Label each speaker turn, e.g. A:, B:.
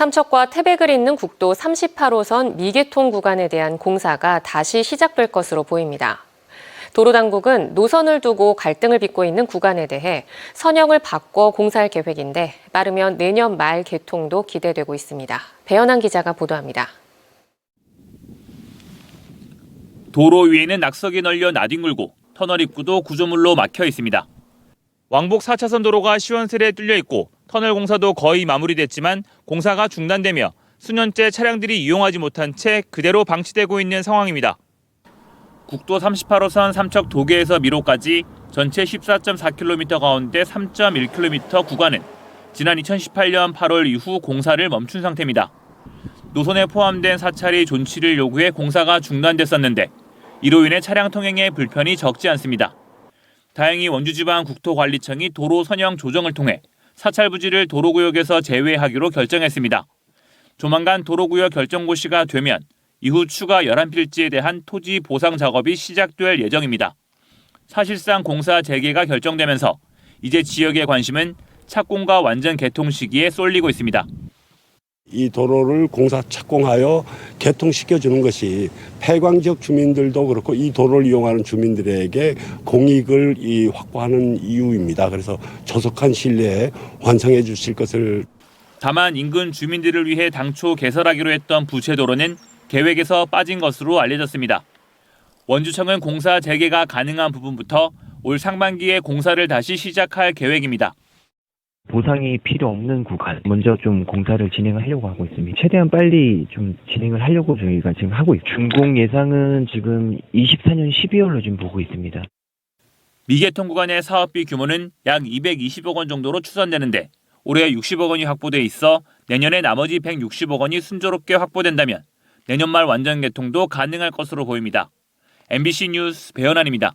A: 삼척과 태백을 잇는 국도 38호선 미개통 구간에 대한 공사가 다시 시작될 것으로 보입니다. 도로 당국은 노선을 두고 갈등을 빚고 있는 구간에 대해 선형을 바꿔 공사할 계획인데 빠르면 내년 말 개통도 기대되고 있습니다. 배현한 기자가 보도합니다.
B: 도로 위에는 낙석이 널려 나뒹굴고 터널 입구도 구조물로 막혀 있습니다. 왕복 4차선 도로가 시원스레 뚫려 있고 터널 공사도 거의 마무리됐지만 공사가 중단되며 수년째 차량들이 이용하지 못한 채 그대로 방치되고 있는 상황입니다. 국도 38호선 삼척 도계에서 미로까지 전체 14.4km 가운데 3.1km 구간은 지난 2018년 8월 이후 공사를 멈춘 상태입니다. 노선에 포함된 사찰이 존치를 요구해 공사가 중단됐었는데 이로 인해 차량 통행에 불편이 적지 않습니다. 다행히 원주지방 국토관리청이 도로 선형 조정을 통해 사찰 부지를 도로구역에서 제외하기로 결정했습니다. 조만간 도로구역 결정고시가 되면 이후 추가 11필지에 대한 토지 보상 작업이 시작될 예정입니다. 사실상 공사 재개가 결정되면서 이제 지역의 관심은 착공과 완전 개통 시기에 쏠리고 있습니다.
C: 이 도로를 공사 착공하여 개통시켜 주는 것이 폐광 지역 주민들도 그렇고 이 도로를 이용하는 주민들에게 공익을 이 확보하는 이유입니다. 그래서 조속한 신뢰에 완성해 주실 것을
B: 다만 인근 주민들을 위해 당초 개설하기로 했던 부채도로는 계획에서 빠진 것으로 알려졌습니다. 원주청은 공사 재개가 가능한 부분부터 올 상반기에 공사를 다시 시작할 계획입니다.
D: 보상이 필요 없는 구간 먼저 좀 공사를 진행하려고 하고 있습니다. 최대한 빨리 좀 진행을 하려고 저희가 지금 하고 있습니다. 준공 예상은 지금 24년 12월로 지금 보고 있습니다.
B: 미개통 구간의 사업비 규모는 약 220억 원 정도로 추산되는데 올해 60억 원이 확보돼 있어 내년에 나머지 160억 원이 순조롭게 확보된다면 내년 말 완전 개통도 가능할 것으로 보입니다. MBC 뉴스 배현환입니다.